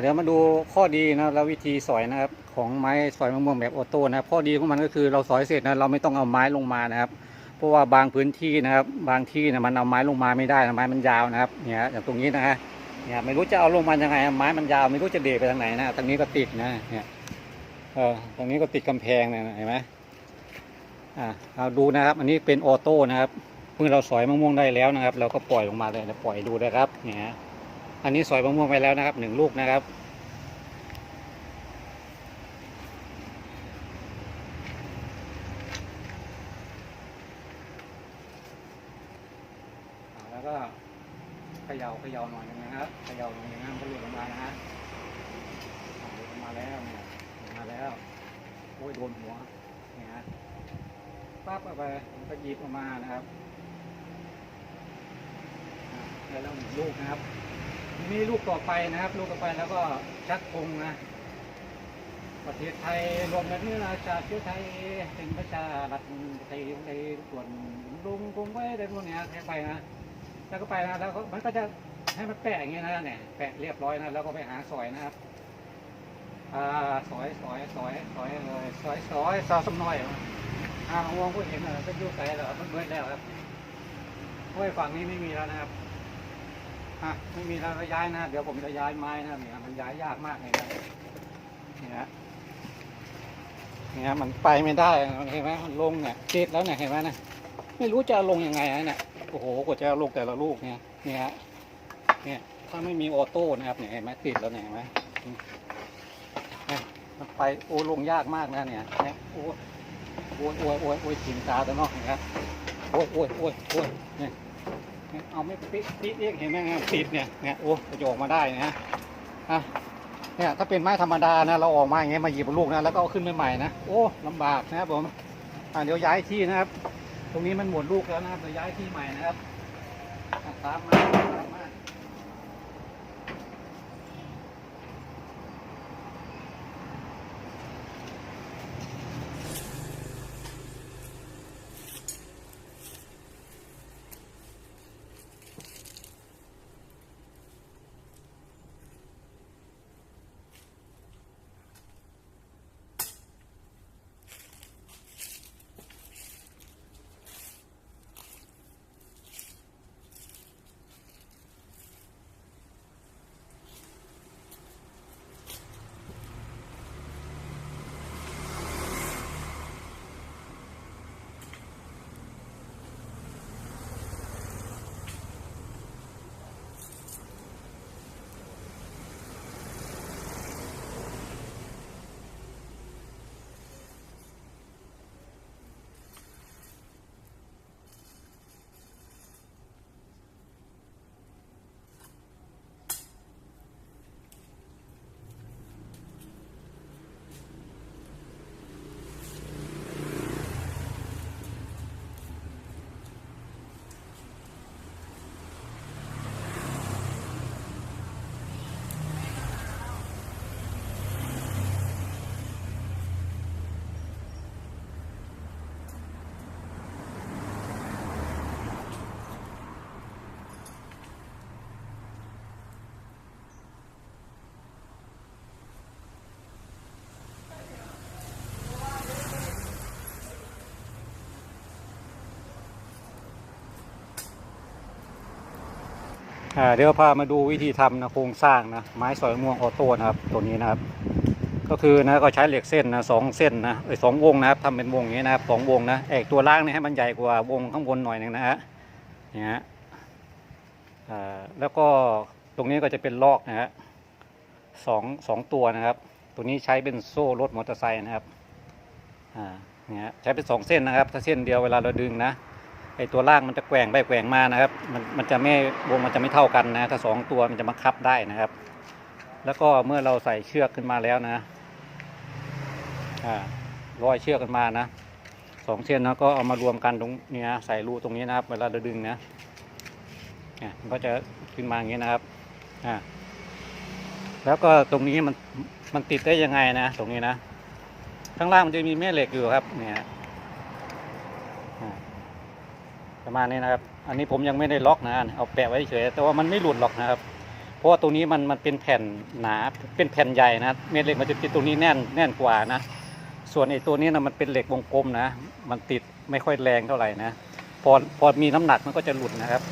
เดี๋ยวมาดูข้อดีนะแล้ววิธีสอยนะครับ ของไม้สอยมะม่วงแบบออโต้นะครับข้อดีของมันก็คือเราสอยเสร็จนะเราไม่ต้องเอาไม้ลงมานะครับ เพราะว่าบางพื้นที่นะครับ บางที่นะมันเอาไม้ลงมาไม่ได้นะไม้มันยาวนะครับเนี่ยอย่างตรงนี้นะฮะเนี่ยไม่รู้จะเอาลงมายังไงไม้มันยาวไม่รู้จะเดไปทางไหนนะทางนี้ก็ติดนะเนี่ยเออตรงนี้ก็ติดกำแพงเนยเห็นไหมอ่าเอาดูนะครับ อันนี้เป็นออโต้นะครับเมื่อเราสอยมะม่วงได้แล้วนะครับ เราก็ปล่อยลงมาเลยนะปล่อยดูนะครับเนี่ย อันนี้สอยมะม่วงไปแล้วนะครับหนึ่งลูกนะครับ แล้วก็เขย่าเขย่าหน่อยนึงนะครับเขย่าหน่อยนึงนะมันก็หลุดออกมานะฮะหลุดออกมาแล้วเนี่ยหลุดมาแล้วโอ้ยโดนหัวเนี่ยฮะปั๊บเอาไปมันก็หยิบออกมานะครับได้แล้วหนึ่งลูกนะครับ มีลูกต่อไปนะครับ ลูกต่อไปแล้วก็ชักธงนะ ประเทศไทยรวมกันเนื้อชาติเชื้อไทยเป็นประชารัฐไทยในส่วนลุงกรุงไว้ได้พวกนี้แค่ไปนะ แล้วก็ไปนะแล้วมันก็จะให้มันแปะอย่างเงี้ยนะเนี่ยแปะเรียบร้อยนะแล้วก็ไปหาซอยนะครับอ่าซอยซอยซอยซอยเลยซอยซอยซอยสมน้อยอ่าห่วงผู้เห็นอะก็ยุ่งใจแล้วมันเบื่อแล้วครับห้วยฝั่งนี้ไม่มีแล้วนะครับ อะไม่มีแล้วก็ย้ายนะ เดี๋ยวผมจะย้ายไม้นะเนี่ยมันย้ายยากมากเลยนะนี่นะเนี่ยมันไปไม่ได้เห็นไหมมันลงเนี่ยติดแล้วเนี่ยเห็นไหมนะไม่รู้จะลงยังไงนะเนี่ยโอ้โหกว่าจะลงแต่ละลูกเนี่ยเนี่ยเนี่ยถ้าไม่มีออโต้นะครับเนี่ยเห็นไหมติดแล้วเนี่ยเห็นไหมมันไปโอ้ลงยากมากนะเนี่ยเนี่ยโอ้โอ้ยโอ้ยโอ้ยโอ้ยถิงตาตัวนอกนะครับโอ้ยโอ้ยโอ้ยโอ้ยเนี่ย เอาไม่ปิดปิดเองเห็นไหมครับติดเนี่ยเนี่ยโอ้จะออกมาได้นะฮะเนี่ยถ้าเป็นไม้ธรรมดานะเราออกมาอย่างเงี้ยมาหยิบลูกนะแล้วก็เอาขึ้นใหม่ๆนะโอ้ลำบากนะครับผมอะเดี๋ยวย้ายที่นะครับ ตรงนี้มันหมดลูกแล้วนะครับเดี๋ยวย้ายที่ใหม่นะครับตามมาตามมา อ่าเดี๋ยวพามาดูวิธีทำนะโครงสร้างนะไม้สอยมะม่วงออโต้นะครับตัวนี้นะครับ ก็คือนะก็ใช้เหล็กเส้นนะสองเส้นนะเอ้ยสองวงนะครับทำเป็นวงอย่างนี้นะครับสองวงนะเอกตัวล่างเนี่ยให้มันใหญ่กว่าวงข้างบนหน่อยหนึ่งนะฮะเนี่ยฮะอ่าแล้วก็ตรงนี้ก็จะเป็นลอกนะฮะสองสองตัวนะครับ ตัวนี้ใช้เป็นโซ่รถมอเตอร์ไซค์นะครับอ่าเนี่ยใช้เป็นสองเส้นนะครับ ถ้าเส้นเดียวเวลาเราดึงนะ ไอตัวล่างมันจะแกว่งไปแกว่งมานะครับ มันมันจะไม่วงมันจะไม่เท่ากันนะ ถ้าสองตัวมันจะมาคับได้นะครับ แล้วก็เมื่อเราใส่เชือกขึ้นมาแล้วนะอ่าร้อยเชือกกันมานะสองเส้นนะก็เอามารวมกันตรงนี้นะใส่รูตรงนี้นะครับ เวลาเราดึงนะเนี่ยมันก็จะขึ้นมาอย่างนี้นะครับอ่าแล้วก็ตรงนี้มันมันติดได้ยังไงนะ ตรงนี้นะข้างล่างมันจะมีแม่เหล็กอยู่ครับเนี่ยอ่า ประมาณนี้นะครับ อันนี้ผมยังไม่ได้ล็อกนะเอาแปะไว้เฉยแต่ว่ามันไม่หลุดหรอกนะครับ เพราะว่าตัวนี้มันมันเป็นแผ่นหนาเป็นแผ่นใหญ่นะเม็ดเหล็กมันจะติดตัวนี้แน่นแน่นกว่านะส่วนไอ้ตัวนี้นะมันเป็นเหล็กวงกลมนะ มันติดไม่ค่อยแรงเท่าไหร่นะพอพอมีน้ำหนักมันก็จะหลุดนะครับ